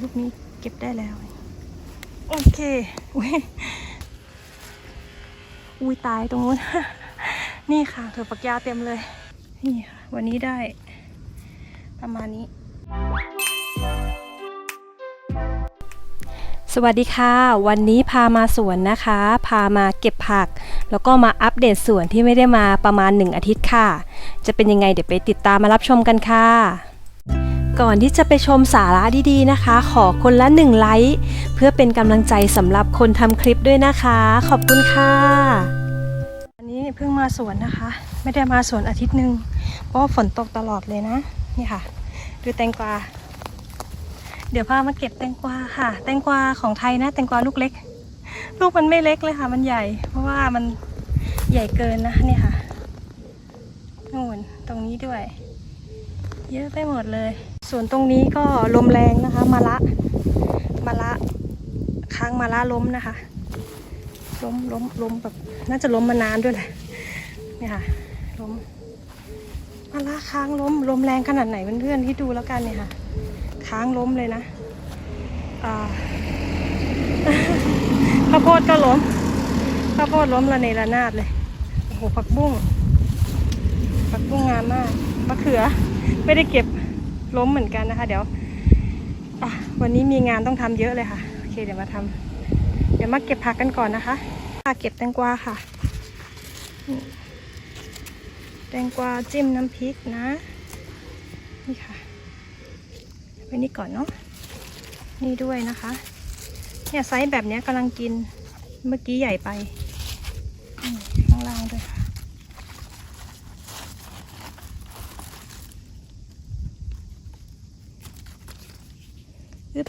ลูกนี้เก็บได้แล้ว โอเค อุ้ยอุ้ยตายตรงนู้น นี่ค่ะถั่วฝักยาเต็มเลย นี่ค่ะ วันนี้ได้ ประมาณนี้ สวัสดีค่ะ วันนี้พามาสวนนะคะ พามาเก็บผัก แล้วก็มาอัปเดตสวนที่ไม่ได้มาประมาณ 1 อาทิตย์ค่ะ จะเป็นยังไงเดี๋ยวไปติดตามมารับชมกันค่ะ ก่อนที่จะไปชมสาระดีๆนะคะ ขอคนละ1ไลค์เพื่อเป็นกำลังใจสำหรับคนทำคลิปด้วยนะคะ ขอบคุณค่ะอันนี้เพิ่งมาสวนนะคะ ไม่ได้มาสวนอาทิตย์หนึ่งเพราะฝนตกตลอดเลยนะนี่ค่ะ ดูแตงกวาเดี๋ยวพามาเก็บแตงกวาค่ะ แตงกวาของไทยนะ แตงกวาลูกเล็ก ลูกมันไม่เล็กเลยค่ะ มันใหญ่ เพราะว่ามันใหญ่เกินนะนี่ค่ะนู่นตรงนี้ด้วย เยอะไปหมดเลย ส่วนตรงนี้ก็ลมแรงนะคะมาละมาละค้างมาละล้มนะคะล้มล้มล้มแบบน่าจะล้มมานานด้วยแหละนี่ค่ะล้มมาละค้างล้มลมแรงขนาดไหนเพื่อนๆที่ดูแล้วกันเนี่ยค่ะ ค้างล้มเลยนะข้าวโพดก็ล้มข้าวโพดล้มระเนระนาดเลยโอ้โหผักบุ้งผักบุ้งงามมากมะเขือไม่ได้เก็บ ล้มเหมือนกันนะคะ เดี๋ยววันนี้มีงานต้องทำเยอะเลยค่ะโอเคเดี๋ยวมาทำเดี๋ยวมาเก็บผักกันก่อนนะคะค่ะเก็บแตงกวาค่ะ แตงกวาจิ้มน้ำพริกนะ นี่ค่ะไว้นี่ก่อนเนาะนี่ด้วยนะคะ เนี่ยไซส์แบบนี้กำลังกินเมื่อกี้ใหญ่ไปนี่ข้างล่างด้วยค่ะ อึ๊บ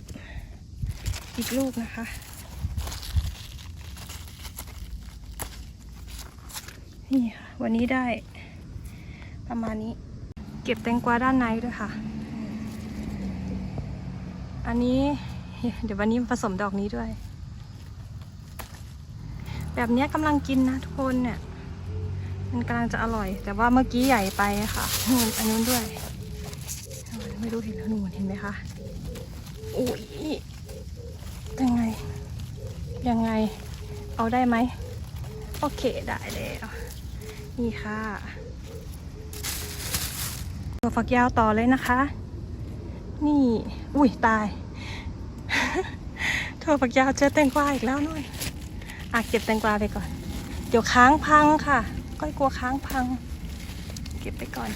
อีก ลูกนะคะ นี่ค่ะ วันนี้ได้ ประมาณนี้ เก็บแตงกวาด้านในด้วยค่ะ อันนี้ เดี๋ยววันนี้ผสมดอกนี้ด้วย แบบนี้กำลังกินนะทุกคนเนี่ย มันกำลังจะอร่อย แต่ว่าเมื่อกี้ใหญ่ไปค่ะนู่นอันนู้นด้วย ไม่รู้เห็นแล้วนู่นเห็นไหมคะอุ้ย ยังไง ยังไง เอาได้ไหม โอเคได้แล้ว นี่ค่ะตัวฝักยาวต่อเลยนะคะ นี่ อุ้ยตายถั่วฝักยาวเจอแตงกวาอีกแล้วนู่นอะเก็บแตงกวาไปก่อน เดี๋ยวค้างพังค่ะ ก้อยกลัวค้างพัง เก็บไปก่อน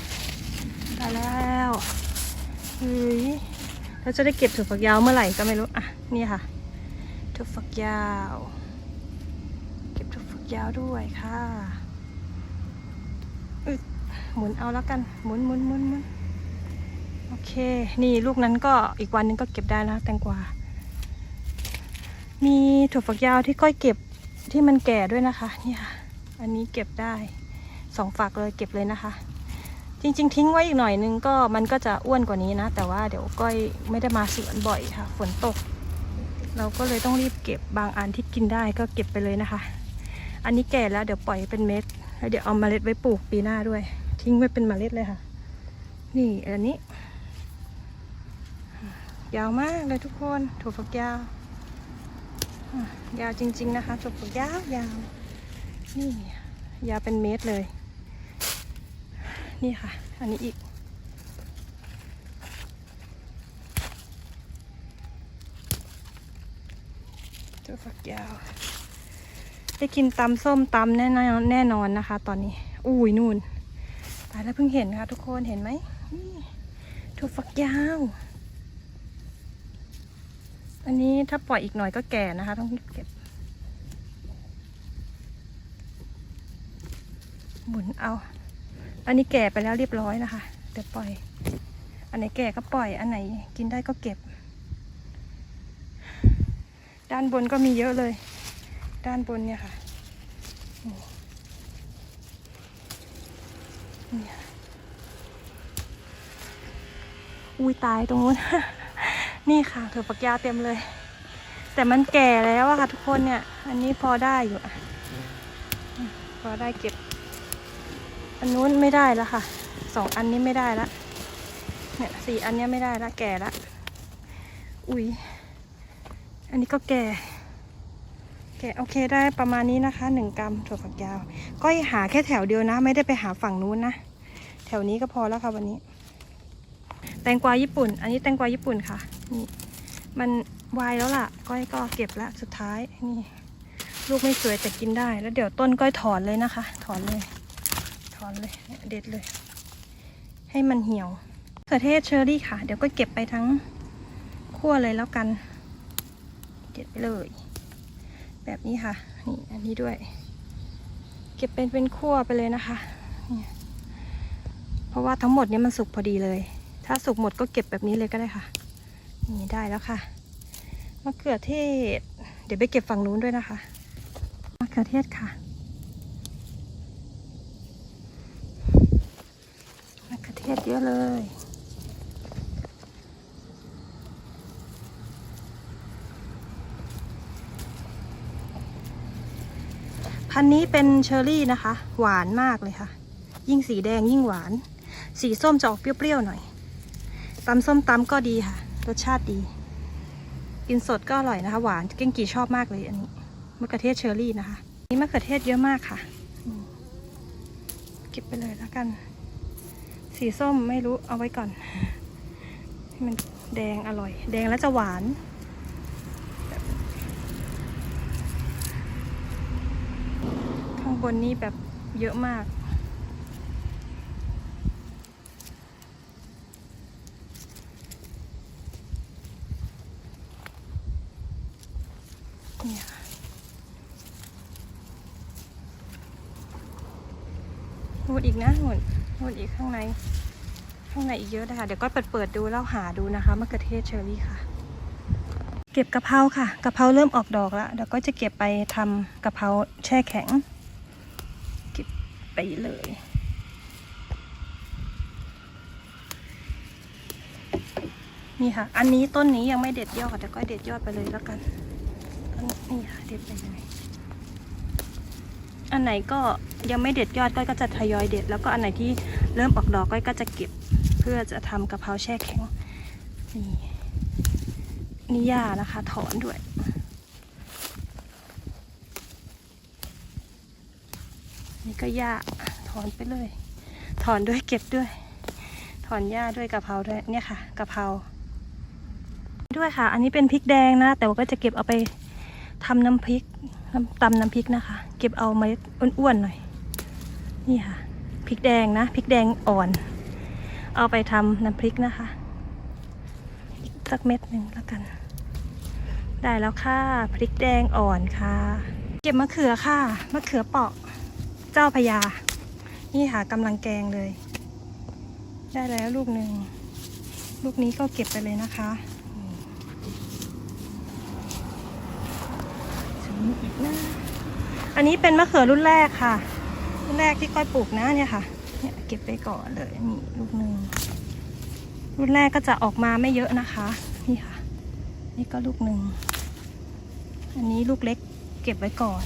ได้แล้วเฮ้ยเราจะได้เก็บถั่วฝักยาวเมื่อไหร่ก็ไม่รู้ อะ นี่ค่ะ ถั่วฝักยาว เก็บถั่วฝักยาวด้วยค่ะอึดหมุนเอาแล้วกัน หมุนหมุนหมุนหมุนโอเค นี่ลูกนั้นก็อีกวันนึงก็เก็บได้แล้วแตงกวา มีถั่วฝักยาวที่ก้อยเก็บที่มันแก่ด้วยนะคะเนี่ยค่ะอันนี้เก็บได้สองฝักเลยเก็บเลยนะคะ จริง ๆ ทิ้งไว้อีกหน่อยนึงก็มันก็จะอ้วนกว่านี้นะ แต่ว่าเดี๋ยวก้อยไม่ได้มาสวนบ่อยค่ะ ฝนตก เราก็เลยต้องรีบเก็บบางอันที่กินได้ก็เก็บไปเลยนะคะ อันนี้แก่แล้วเดี๋ยวปล่อยเป็นเม็ดแล้วเดี๋ยวเอาเมล็ดไว้ปลูกปีหน้าด้วย ทิ้งไว้เป็นเมล็ดเลยค่ะ นี่อันนี้ ยาวมากเลยทุกคนถั่วฝักยาวยาวจริง ๆ นะคะถั่วฝักยาวยาวนี่ยาวเป็นเมตรเลย นี่ค่ะ อันนี้อีก ถั่วฝักยาว ได้กินตำส้มตำแน่นอนแน่นอนนะคะ ตอนนี้ อุ้ยนู่นตายแล้วเพิ่งเห็นค่ะ ทุกคนเห็นไหมถั่วฝักยาว อันนี้ถ้าปล่อยอีกหน่อยก็แก่นะคะ ต้องรีบเก็บ หมุนเอา อันนี้แก่ไปแล้วเรียบร้อยนะคะ เดี๋ยวปล่อย อันไหนแก่ก็ปล่อย อันไหนกินได้ก็เก็บ ด้านบนก็มีเยอะเลย ด้านบนเนี่ยค่ะอุ้ยตายตรงนู้น นี่ค่ะถั่วฝักยาเต็มเลย แต่มันแก่แล้วอะค่ะทุกคนเนี่ย อันนี้พอได้อยู่อะพอได้เก็บ อันนู้นไม่ได้แล้วค่ะ สองอันนี้ไม่ได้ละเนี่ยสี่อันเนี้ยไม่ได้ละแก่ละ อุ๊ย อันนี้ก็แก่แก่โอเคได้ประมาณนี้นะคะหนึ่งกรัมถั่วฝักยาว ก็หาแค่แถวเดียวนะ ไม่ได้ไปหาฝั่งนู้นนะ แถวนี้ก็พอแล้วค่ะวันนี้ แตงกวาญี่ปุ่น อันนี้แตงกวาญี่ปุ่นค่ะนี่มันวายแล้วล่ะ ก้อยก็เก็บละสุดท้ายนี่ลูกไม่สวยแต่กินได้ แล้วเดี๋ยวต้นก้อยถอนเลยนะคะ ถอนเลย ถอนเลยเด็ดเลย ให้มันเหี่ยวมะเขือเทศเชอรี่ค่ะ เดี๋ยวก็เก็บไปทั้งขั้วเลยแล้วกัน เด็ดไปเลย แบบนี้ค่ะนี่อันนี้ด้วย เก็บเป็นเป็นขั้วไปเลยนะคะเพราะว่าทั้งหมดนี้มันสุกพอดีเลย ถ้าสุกหมดก็เก็บแบบนี้เลยก็ได้ค่ะ นี่ได้แล้วค่ะมะเขือเทศ เดี๋ยวไปเก็บฝั่งนู้นด้วยนะคะมะเขือเทศค่ะมะเขือเทศเยอะเลย พันนี้เป็นเชอร์รี่นะคะ หวานมากเลยค่ะ ยิ่งสีแดงยิ่งหวาน สีส้มจะออกเปรี้ยวๆหน่อยตำส้มตำก็ดีค่ะ รสชาติดี กินสดก็อร่อยนะคะ หวานเก้งกี่ชอบมากเลยอันนี้มะเขือเทศเชอร์รี่นะคะ นี่มะเขือเทศเยอะมากค่ะเก็บไปเลยแล้วกัน สีส้มไม่รู้เอาไว้ก่อนให้มันแดงอร่อย แดงแล้วจะหวาน ข้างบนนี่แบบเยอะมาก นี่ค่ะหมดอีกนะหมดหมดอีกข้างใน ข้างในอีกเยอะนะคะ เดี๋ยวก็เปิดเปิดดูแล้วหาดูนะคะมะเขือเทศเชอรี่ค่ะเก็บกะเพราค่ะกะเพราเริ่มออกดอกแล้วเดี๋ยวก็จะเก็บไปทำกะเพราแช่แข็ง ไปเลย นี่ค่ะ อันนี้ต้นนี้ยังไม่เด็ดยอดเดี๋ยวก็เด็ดยอดไปเลยแล้วกันต้นนี่ค่ะเด็ดไปเลยอันไหนก็ยังไม่เด็ดยอดก้อยก็จะทยอยเด็ด แล้วก็อันไหนที่เริ่มออกดอกก้อยก็จะเก็บ เพื่อจะทำกะเพราแช่แข็งนี่นี่หญ้านะคะ ถอนด้วย นี่ ก็หญ้าถอนไปเลย ถอนด้วยเก็บด้วย ถอนหญ้าด้วยกะเพราด้วยเนี่ยค่ะกะเพราด้วยค่ะ อันนี้เป็นพริกแดงนะ แต่ว่าก็จะเก็บเอาไปทำน้ำพริกตำน้ำพริกนะคะ เก็บเอาเม็ดอ้วนๆหน่อย นี่ค่ะพริกแดงนะพริกแดงอ่อน เอาไปทำน้ำพริกนะคะ สักเม็ดหนึ่งแล้วกัน ได้แล้วค่ะพริกแดงอ่อนค่ะ เก็บมะเขือค่ะมะเขือเปาะ เจ้าพญา นี่ค่ะกำลังแกงเลย ได้แล้วลูกหนึ่ง ลูกนี้ก็เก็บไปเลยนะคะถึงอีกนะอันนี้เป็นมะเขือรุ่นแรกค่ะ รุ่นแรกที่ก้อยปลูกนะเนี่ยค่ะ เนี่ยเก็บไปก่อนเลยนี่ลูกหนึ่ง รุ่นแรกก็จะออกมาไม่เยอะนะคะ นี่ค่ะ นี่ก็ลูกหนึ่ง อันนี้ลูกเล็กเก็บไว้ก่อน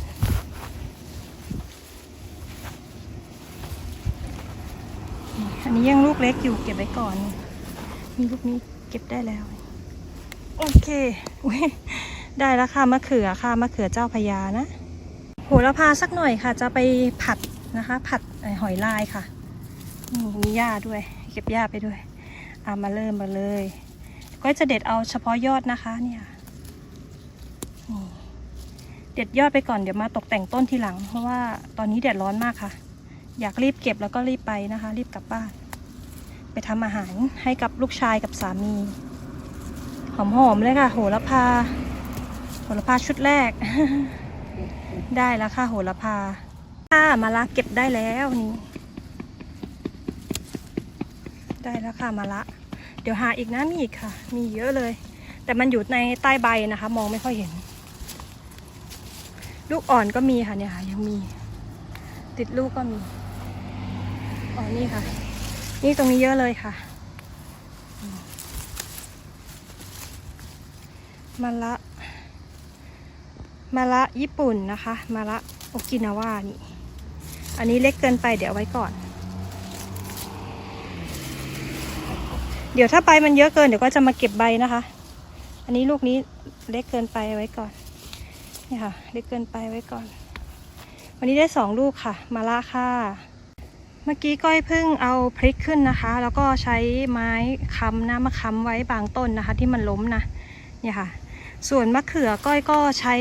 อันนี้ยังลูกเล็กอยู่เก็บไว้ก่อน มีลูกนี้เก็บได้แล้ว โอเคอุ๊ยได้แล้วค่ะมะเขือค่ะมะเขือเจ้าพญานะโหระพาสักหน่อยค่ะ จะไปผัดนะคะ ผัดหอยลายค่ะนี่มีหญ้าด้วย เก็บหญ้าไปด้วยเอามาเริ่มมาเลย ก็จะเด็ดเอาเฉพาะยอดนะคะเนี่ยเด็ดยอดไปก่อนเดี๋ยวมาตกแต่งต้นทีหลัง เพราะว่าตอนนี้แดดร้อนมากค่ะ อยากรีบเก็บแล้วก็รีบไปนะคะ รีบกลับบ้าน ไปทำอาหารให้กับลูกชายกับสามี หอมๆเลยค่ะ โหระพา โหระพาชุดแรก ได้แล้วค่ะ โหระพาค่ะมาละเก็บได้แล้วนี่ได้แล้วค่ะมาละ เดี๋ยวหาอีกนะมีอีกค่ะ มีเยอะเลย แต่มันอยู่ในใต้ใบนะคะ มองไม่ค่อยเห็น ลูกอ่อนก็มีค่ะเนี่ยค่ะยังมี ติดลูกก็มี อ๋อ นี่ค่ะ นี่ตรงนี้เยอะเลยค่ะมมะละมะละญี่ปุ่นนะคะมะละโอกินาว่านี่ อันนี้เล็กเกินไปเดี๋ยวไว้ก่อน เดี๋ยวถ้าใบมันเยอะเกินเดี๋ยวก็จะมาเก็บใบนะคะอันอันนี้ลูกนี้เล็กเกินไปไว้ก่อน นี่ค่ะ เล็กเกินไปไว้ก่อน วันนี้ได้สองลูกค่ะ มาละค่ะ เมื่อกี้ก้อยเพิ่งเอาพริกขึ้นนะคะ แล้วก็ใช้ไม้ค้ำนะมาค้ำไว้บางต้นนะคะ ที่มันล้มนะเนี่ยค่ะ ส่วนมะเขือก้อยก็ใช้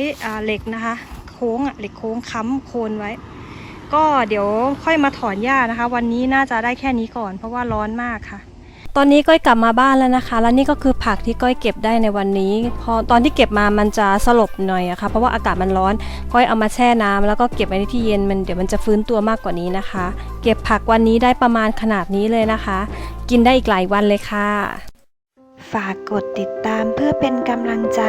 เหล็กนะคะ โค้งอะเหล็กโค้งค้ำโคนไว้ ก็เดี๋ยวค่อยมาถอนหญ้านะคะ วันนี้น่าจะได้แค่นี้ก่อน เพราะว่าร้อนมากค่ะ ตอนนี้ก้อยกลับมาบ้านแล้วนะคะ แล้วนี่ก็คือผักที่ก้อยเก็บได้ในวันนี้ พอตอนที่เก็บมามันจะสลบหน่อยอะค่ะ เพราะว่าอากาศมันร้อน ก้อยเอามาแช่น้ำแล้วก็เก็บไว้ในที่เย็นมันเดี๋ยวมันจะฟื้นตัวมากกว่านี้นะคะ เก็บผักวันนี้ได้ประมาณขนาดนี้เลยนะคะ กินได้อีกหลายวันเลยค่ะ ฝากกดติดตามเพื่อเป็นกำลังใจ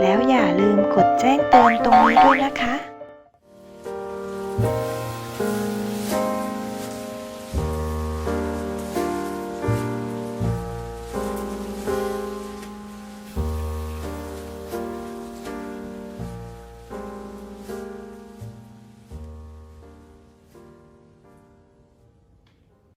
แล้วอย่าลืมกดแจ้งเตือนตรงนี้ด้วยนะคะ